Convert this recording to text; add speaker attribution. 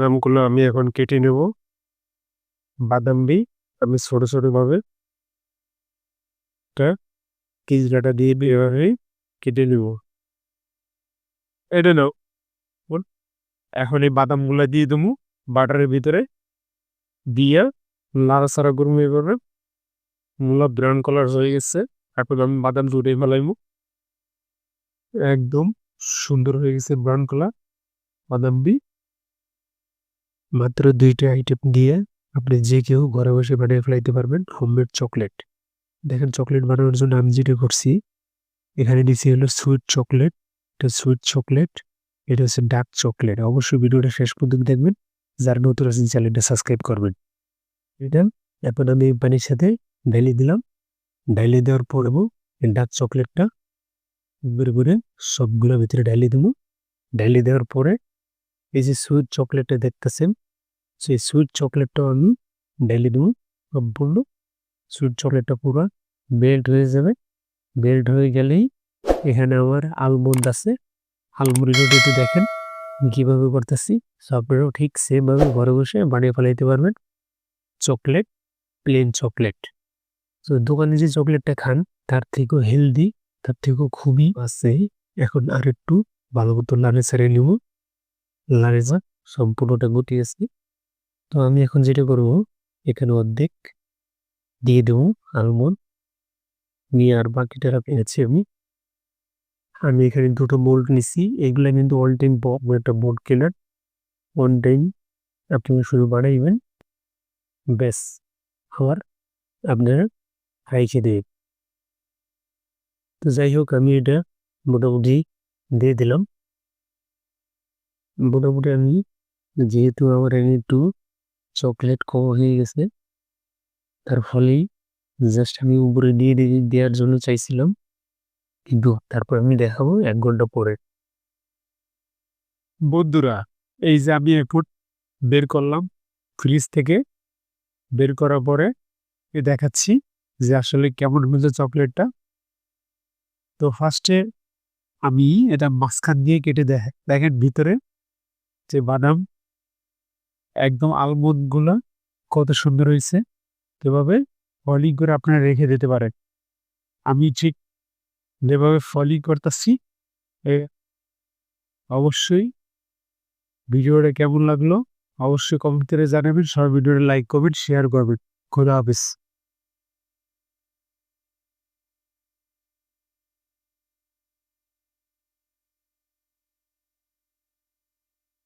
Speaker 1: বাদামগুলো আমি এখন কেটে নেব। বাদামবি, আমি ছোট ছোট ভাবে। একটা কিচড়াটা দিয়ে এভাবে কেটে নেব। এটা নাও। এখন এই বাদামগুলো দিয়ে দেবো বাটারের ভিতরে। দিয়ে নাড়াচাড়া করব এভাবে। মূলা ব্রাউন কালার হয়ে গেছে। এখন আমি বাদাম জুড়ে ফেলাইবো। একদম সুন্দর হয়ে গেছে ব্রাউন কালার বাদাম বি মাত্র দুইটা আইটেম দিয়ে আপনি যে কেউ ঘরে বসে বানিয়ে ফেলাইতে পারবেন হোমমেড চকলেট দেখেন চকলেট বানানোর জন্য আমি যেটা করছি, এখানে নিচে হলো সুইট চকলেট এটা সুইট চকলেট এটা হচ্ছে ডার্ক চকলেট অবশ্যই ভিডিওটা শেষ পর্যন্ত দেখবেন, যারা নতুন আছেন চ্যানেলটা সাবস্ক্রাইব করবেন। এটা এখন আমি পানির সাথে ঢেলে দিলাম। ঢেলে দেওয়ার পর এবং ডার্ক চকলেটটা ঘুরে ঘুরে সবগুলো ভিতরে ঢেলে দেবো। ঢেলে দেওয়ার পরে এই যে সুইট চকলেটটা দেখতেছেন, সেই সুইট চকলেটটা আমি ঢেলে দেবো সম্পূর্ণ। সুইট চকলেটটা পুরো বেল্ট হয়ে যাবে। বেল্ট হয়ে গেলেই এখানে আমার আলমন্ড আছে। আলমন্ডটা একটু দেখেন কীভাবে করতেছি। আপনারাও ঠিক সেমভাবে ঘরে বসে বানিয়ে ফেলাইতে পারবেন। চকলেট প্লেন চকলেট তো দোকানে যে চকলেটটা খান, তার থেকেও হেলদি তার থেকেও খুবই আছে। এখন আর একটু ভালো মতো লাড়ে ছেড়ে নিব। যা সম্পূর্ণটা গুটিয়েছি তো আমি এখন যেটা করব, এখানে অর্ধেক দিয়ে দেবো আলমন্ড। নিয়ে আর বাকিটা পেয়েছি আমি। আমি এখানে দুটো বোল্ট নিছি, এগুলো কিন্তু অল টাইম একটা বোর্ড কেনার ওয়ান টাইম আপনি শুধু বানাইবেন, ব্যাস, আমার আপনারা খাইছে দেবে তো যাই হোক, আমি এটা মোটামুটি দিয়ে দিলাম। মোটামুটি আমি যেহেতু আমার এখানে একটু চকলেট কম হয়ে গেছে, তার ফলেই জাস্ট আমি উপরে দিয়ে দেওয়ার জন্য চাইছিলাম। কিন্তু তারপর আমি দেখাবো এক ঘণ্টা পরে। বন্ধুরা, এই যে আমি এখন বের করলাম ফ্রিজ থেকে, বের করার পরে দেখাচ্ছি যে আসলে কেমন হয়েছে চকলেটটা তো ফার্স্টে আমি এটা মাঝখান দিয়ে কেটে দেখ, দেখেন ভিতরে যে বাদাম একদম আলমন্ডগুলো কত সুন্দর হয়েছে। এভাবে ফলিং করে আপনারা রেখে দিতে পারেন। আমি ঠিক যেভাবে ফলিং করতেছি অবশ্যই ভিডিওটা কেমন লাগল? অবশ্যই কমেন্ট করে জানাবেন। সবাই ভিডিওটা লাইক করবেন শেয়ার করবেন। খোদা হাফিজ।